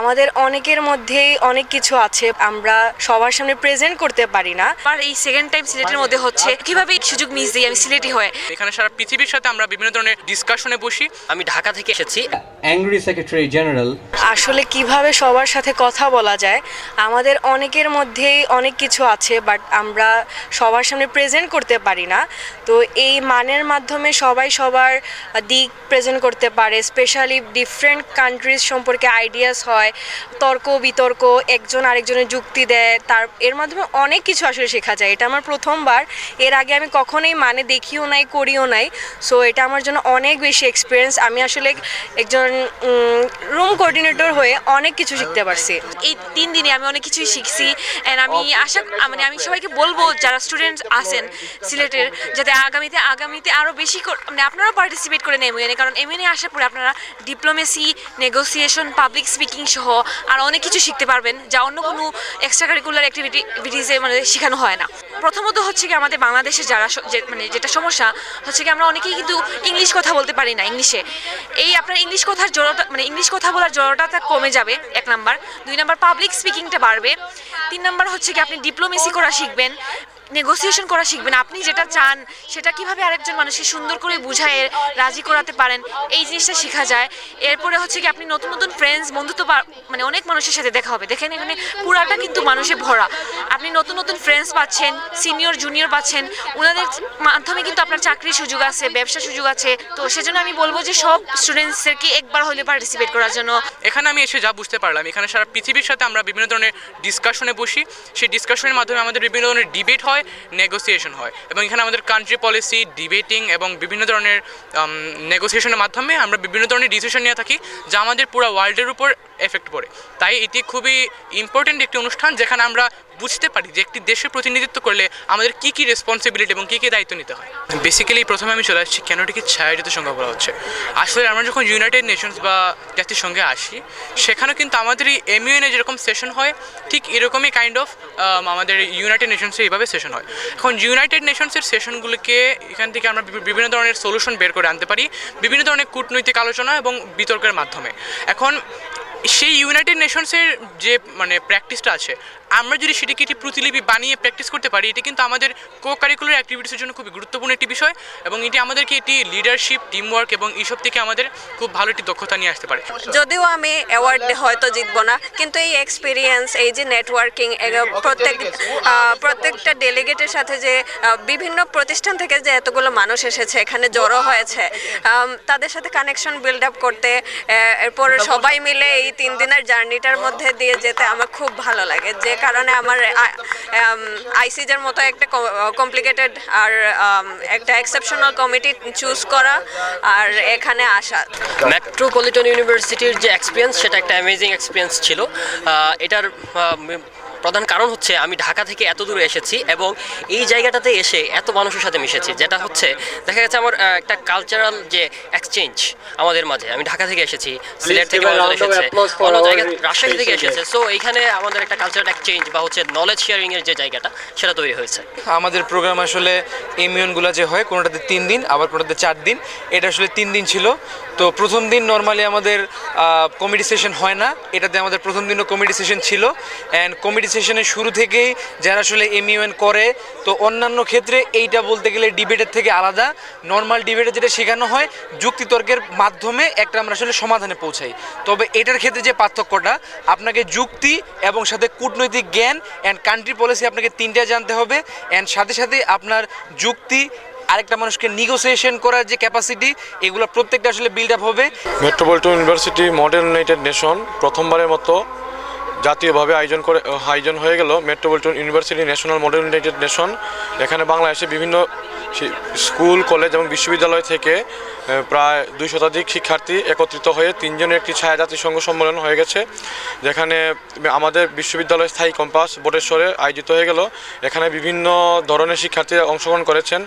আমাদের অনেকের মধ্যেই অনেক কিছু আছে আমরা সবার সামনে প্রেজেন্ট করতে পারি না। আর এই সেকেন্ড টাইম সিলেটের মধ্যে হচ্ছে কীভাবে এই সুযোগ মিস দিই আমি সিলেটি হয়ে? এখানে সারা পৃথিবীর সাথে আমরা বিভিন্ন ধরনের ডিসকাশনে বসি। আমি ঢাকা থেকে এসেছি। Angry secretary general আসলে কীভাবে সবার সাথে কথা বলা যায় আমাদের অনেকের মধ্যেই অনেক কিছু আছে বাট আমরা সবার সামনে প্রেজেন্ট করতে পারি না। তো এই মানের মাধ্যমে সবাই সবার দিক প্রেজেন্ট করতে পারে স্পেশালি ডিফারেন্ট কান্ট্রিজ সম্পর্কে আইডিয়াস হয়। তর্ক বিতর্ক একজন আরেকজনের যুক্তি দেয় তার এর মাধ্যমে অনেক কিছু আসলে শেখা যায়। এটা আমার প্রথমবার এর আগে আমি কখনোই মানে দেখিও নাই করিও নাই। সো এটা আমার জন্য অনেক বেশি এক্সপিরিয়েন্স আমি আসলে একজন রুম কোঅর্ডিনেটর হয়ে অনেক কিছু শিখতে পারছি। এই তিন দিনে আমি অনেক কিছুই শিখছি অ্যান্ড আমি আশা মানে আমি সবাইকে বলব যারা স্টুডেন্ট আছেন সিলেটের যাতে আগামীতে আগামীতে আরও বেশি কর- মানে আপনারাও পার্টিসিপেট করে এমএনএ কারণ এমএনএ আসার পরে আপনারা ডিপ্লোমেসি নেগোসিয়েশন পাবলিক স্পিকিং সহ আর অনেক কিছু শিখতে পারবেন যা অন্য কোনো এক্সট্রা কারিকুলার অ্যাক্টিভিটিসে মানে শেখানো হয় না। প্রথমত হচ্ছে কি আমাদের বাংলাদেশে যারা মানে যেটা সমস্যা হচ্ছে কি আমরা অনেকেই কিন্তু ইংলিশ কথা বলতে পারি না ইংলিশে। এই আপনার ইংলিশ কথার জড়তা মানে ইংলিশ কথা বলার জড়তাটা কমে যাবে, এক নাম্বার। দুই নাম্বার পাবলিক স্পিকিংটা বাড়বে। তিন নাম্বার হচ্ছে কি আপনি ডিপ্লোমেসি করা শিখবেন। নেগোসিয়েশন করা শিখবেন। আপনি যেটা চান, সেটা কীভাবে আরেকজন মানুষকে সুন্দর করে বুঝায় রাজি করাতে পারেন, এই জিনিসটা শেখা যায়। এরপরে হচ্ছে কি আপনি নতুন নতুন ফ্রেন্ডস বন্ধুত্ব মানে অনেক মানুষের সাথে দেখা হবে। দেখেন এখানে পুরাটা কিন্তু মানুষে ভরা। আপনি নতুন নতুন ফ্রেন্ডস পাচ্ছেন সিনিয়র জুনিয়র পাচ্ছেন। ওনাদের মাধ্যমে কিন্তু আপনার চাকরির সুযোগ আছে, ব্যবসার সুযোগ আছে। তো সেজন্য আমি বলব যে সব স্টুডেন্টসদেরকে একবার হলে পার্টিসিপেট করার জন্য। এখানে আমি এসে যা বুঝতে পারলাম, এখানে সারা পৃথিবীর সাথে আমরা বিভিন্ন ধরনের ডিসকাশনে বসি। সেই ডিসকাশনের মাধ্যমে আমাদের বিভিন্ন ধরনের ডিবেট হয়। নেগোসিয়েশন হয়। এবং এখানে আমাদের কান্ট্রি পলিসি ডিবেটিং এবং বিভিন্ন ধরনের নেগোসিয়েশনের মাধ্যমে আমরা বিভিন্ন ধরনের ডিসিশন নিয়ে থাকি, যা আমাদের পুরো ওয়ার্ল্ডের উপর এফেক্ট পড়ে। তাই এটি খুবই ইম্পর্টেন্ট একটি অনুষ্ঠান, যেখানে আমরা বুঝতে পারি যে একটি দেশের প্রতিনিধিত্ব করলে আমাদের কী কী রেসপন্সিবিলিটি এবং কী কী দায়িত্ব নিতে হয়। বেসিক্যালি প্রথমে আমি চলে আসছি কেন এটিকে ছায়াজিত সংখ্যা বলা হচ্ছে। আসলে আমরা যখন ইউনাইটেড নেশনস বা জাতিসংঘে আসি সেখানে কিন্তু আমাদের এই এমইউএনে যেরকম সেশন হয়, ঠিক এরকমই কাইন্ড অফ আমাদের ইউনাইটেড নেশনসে এইভাবে সেশন হয়। এখন ইউনাইটেড নেশনসের সেশনগুলোকে এখান থেকে আমরা বিভিন্ন ধরনের সলিউশন বের করে আনতে পারি, বিভিন্ন ধরনের কূটনৈতিক আলোচনা এবং বিতর্কের মাধ্যমে। এখন সেই ইউনাইটেড নেশনসের যে মানে প্র্যাকটিসটা আছে আমরা যদি সেটিকে একটি প্রতিলিপি বানিয়ে প্র্যাকটিস করতে পারি, এটি কিন্তু আমাদের কো কারিকুলার অ্যাক্টিভিটিসের জন্য খুবই গুরুত্বপূর্ণ একটি বিষয় এবং এটি আমাদেরকে এটি লিডারশিপ টিমওয়ার্ক এবং এইসব থেকে আমাদের খুব ভালো একটি দক্ষতা নিয়ে আসতে পারে। যদিও আমি অ্যাওয়ার্ড হয়তো জিতবো না, কিন্তু এই এক্সপিরিয়েন্স এই যে নেটওয়ার্কিং প্রত্যেক প্রত্যেকটা ডেলিগেটের সাথে যে বিভিন্ন প্রতিষ্ঠান থেকে যে এতগুলো মানুষ এসেছে, এখানে জড়ো হয়েছে তাদের সাথে কানেকশন বিল্ড আপ করতে এরপর সবাই মিলে এই তিন দিনের জার্নিটার মধ্যে দিয়ে যেতে আমার খুব ভালো লাগে। যে কারণে আমার আইসিজের মতো একটা কমপ্লিকেটেড আর একটা এক্সেপশনাল কমিটি চুজ করা আর এখানে আসা। মেট্রোপলিটন ইউনিভার্সিটির যে এক্সপিরিয়েন্স সেটা একটা অ্যামেজিং এক্সপিরিয়েন্স ছিল। এটার প্রধান কারণ হচ্ছে আমি ঢাকা থেকে এত দূরে এসেছি এবং এই জায়গাটাতে এসে এত মানুষের সাথে মিশেছি যেটা হচ্ছে দেখা গেছে আমার একটা কালচারাল যে এক্সচেঞ্জ আমাদের মাঝে। আমি ঢাকা থেকে এসেছি সিলেট থেকে এসেছে অন্য জায়গা রাজশাহী থেকে এসেছে। সো এইখানে আমাদের একটা কালচারাল এক্সচেঞ্জ বা হচ্ছে নলেজ শেয়ারিং এর যে জায়গাটা সেটা তৈরি হয়েছে। আমাদের প্রোগ্রাম আসলে ইমিউনগুলো যে হয় কোনোটাতে তিন দিন আবার কোনোটাতে চার দিন এটা আসলে তিন দিন ছিল। তো প্রথম দিন নর্মালি আমাদের কমেডি সেশন হয় না এটাতে আমাদের প্রথম দিনও কমেডি সেশন ছিল। অ্যান্ড কমেডি সেশনের শুরু থেকেই যারা আসলে এমইউএন করে, তো অন্যান্য ক্ষেত্রে এইটা বলতে গেলে ডিবেটের থেকে আলাদা। নর্মাল ডিবেটে যেটা শেখানো হয়, যুক্তিতর্কের মাধ্যমে একটা আমরা আসলে সমাধানে পৌঁছাই। তবে এটার ক্ষেত্রে যে পার্থক্যটা, আপনাকে যুক্তি এবং সাথে কূটনৈতিক জ্ঞান অ্যান্ড কান্ট্রি পলিসি আপনাকে তিনটা জানতে হবে। অ্যান্ড সাথে সাথে আপনার যুক্তি, আরেকটা মানুষকে নিগোসিয়েশন করার যে ক্যাপাসিটি এগুলো প্রত্যেকটা আসলে বিল্ড আপ হবে। Metropolitan university model United Nation প্রথমবারের মতো জাতীয়ভাবে আয়োজন করে আয়োজন হয়ে গেল metropolitan university national modern United Nation. এখানে বাংলাদেশে বিভিন্ন স্কুল, কলেজ এবং বিশ্ববিদ্যালয় থেকে প্রায় দুই শতাধিক শিক্ষার্থী একত্রিত হয়ে তিনজনের একটি ছায়া জাতিসংঘ সম্মেলন হয়ে গেছে, যেখানে আমাদের বিশ্ববিদ্যালয় স্থায়ী কম্পাস বোটেশ্বরে আয়োজিত হয়ে গেল। এখানে বিভিন্ন ধরনের শিক্ষার্থীরা অংশগ্রহণ করেছেন।